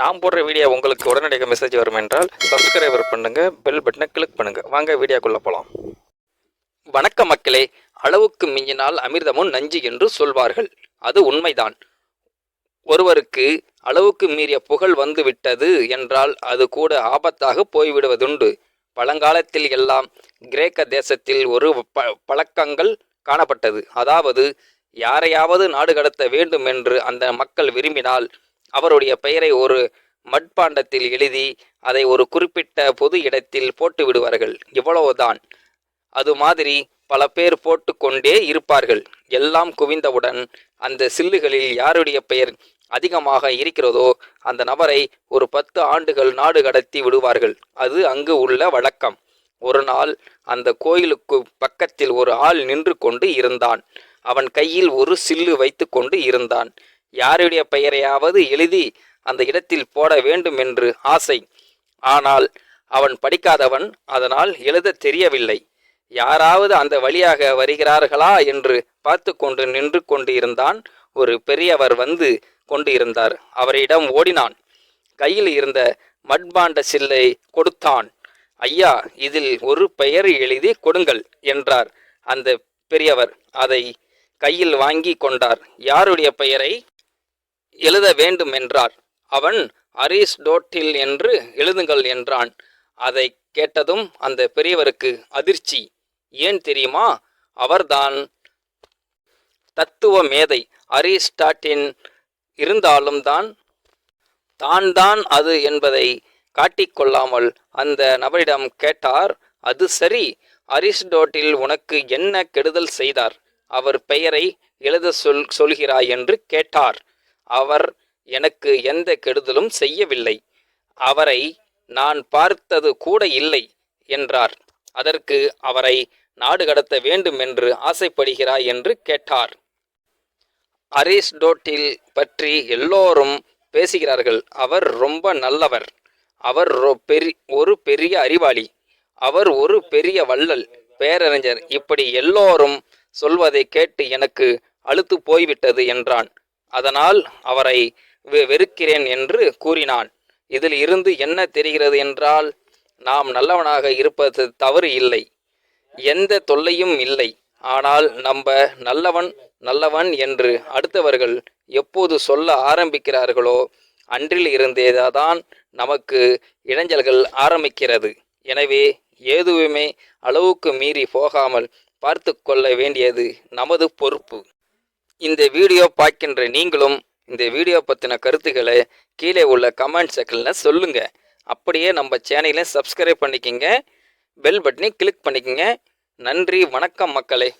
நான் போடுற வீடியோ உங்களுக்கு உடனடியாக மெசேஜ் வரும் என்றால் சப்ஸ்கிரைபர் பண்ணுங்கள் பெல் பட்டனை கிளிக் பண்ணுங்கள் வாங்க வீடியோக்குள்ளே போகலாம் வணக்க மக்களே அளவுக்கு மிஞ்சினால் அமிர்தமும் நஞ்சு என்று சொல்வார்கள். அது உண்மைதான். ஒருவருக்கு அளவுக்கு மீறிய புகழ் வந்துவிட்டது என்றால் அது கூட ஆபத்தாக போய்விடுவதுண்டு. பழங்காலத்தில் எல்லாம் கிரேக்க தேசத்தில் ஒரு ப பழக்கங்கள் காணப்பட்டது. அதாவது யாரையாவது நாடு கடத்த வேண்டும் என்று அந்த மக்கள் விரும்பினால் அவருடைய பெயரை ஒரு மட்பாண்டத்தில் எழுதி அதை ஒரு குறிப்பிட்ட பொது இடத்தில் போட்டு விடுவார்கள். இவ்வளவுதான். அது மாதிரி பல பேர் போட்டுக்கொண்டே இருப்பார்கள். எல்லாம் குவிந்தவுடன் அந்த சில்லுகளில் யாருடைய பெயர் அதிகமாக இருக்கிறதோ அந்த நபரை ஒரு பத்து ஆண்டுகள் நாடு கடத்தி விடுவார்கள். அது அங்கு உள்ள வழக்கம். ஒரு நாள் அந்த கோயிலுக்கு பக்கத்தில் ஒரு ஆள் நின்று கொண்டு இருந்தான். அவன் கையில் ஒரு சில்லு வைத்து கொண்டு இருந்தான். யாருடைய பெயரையாவது எழுதி அந்த இடத்தில் போட வேண்டும் என்று ஆசை. ஆனால் அவன் படிக்காதவன் அதனால் எழுத தெரியவில்லை. யாராவது அந்த வழியாக வருகிறார்களா என்று பார்த்து கொண்டு நின்று கொண்டு இருந்தான் ஒரு பெரியவர் வந்து கொண்டு இருந்தார் அவரிடம் ஓடினான். கையில் இருந்த மட்பாண்ட சில்லை கொடுத்தான். ஐயா இதில் ஒரு பெயர் எழுதி கொடுங்கள் என்றார் அந்த பெரியவர். அதை கையில் வாங்கி கொண்டார். யாருடைய பெயரை? எழுத வேண்டும் என்றார் அவன் அரிஸ்டோட்டில் என்று எழுதுங்கள் என்றான். அதை கேட்டதும் அந்த பெரியவருக்கு அதிர்ச்சி. ஏன் தெரியுமா? அவர்தான் தத்துவ மேதை. அரிஸ்டாட்டின் இருந்தாலும் தான் தான் தான் அது என்பதை காட்டிக்கொள்ளாமல் அந்த நபரிடம் கேட்டார் அது சரி. அரிஸ்டோட்டில் உனக்கு என்ன கெடுதல் செய்தார்? அவர் பெயரை எழுத சொல் சொல்கிறாய் என்று கேட்டார். அவர் எனக்கு எந்த கெடுதலும் செய்யவில்லை. அவரை நான் பார்த்தது கூட இல்லை என்றார். அதற்கு அவரை நாடு கடத்த வேண்டும் என்று ஆசைப்படுகிறாய் என்று கேட்டார். அரிஸ்டோட்டில் பற்றி எல்லோரும் பேசுகிறார்கள். அவர் ரொம்ப நல்லவர். அவர் ரொ- பெரி ஒரு பெரிய அறிவாளி. அவர் ஒரு பெரிய வள்ளல் பேரறிஞர். இப்படி எல்லோரும் சொல்வதை கேட்டு எனக்கு அழுத்து போய்விட்டது என்றான். அதனால் அவரை வெ- வெறுக்கிறேன் என்று கூறினான். இதில் இருந்து என்ன தெரிகிறது என்றால் நாம் நல்லவனாக இருப்பது தவறு இல்லை. எந்த தொல்லையும் இல்லை. ஆனால் நம்ப நல்லவன் நல்லவன் என்று அடுத்தவர்கள் எப்போது சொல்ல ஆரம்பிக்கிறார்களோ அன்றில் இருந்தேதான் நமக்கு இடைஞ்சல்கள் ஆரம்பிக்கிறது. எனவே ஏதுவுமே அளவுக்கு மீறி போகாமல் பார்த்து கொள்ள வேண்டியது நமது பொறுப்பு. இந்த வீடியோ பார்க்கின்ற நீங்களும் இந்த வீடியோ பற்றின கருத்துக்களை கீழே உள்ள கமெண்ட் செக்ஷனில் சொல்லுங்கள் அப்படியே நம்ம சேனலை சப்ஸ்கிரைப் பண்ணிக்கங்க. பெல் பட்டனை கிளிக் பண்ணிக்கோங்க. நன்றி வணக்கம் மக்களே.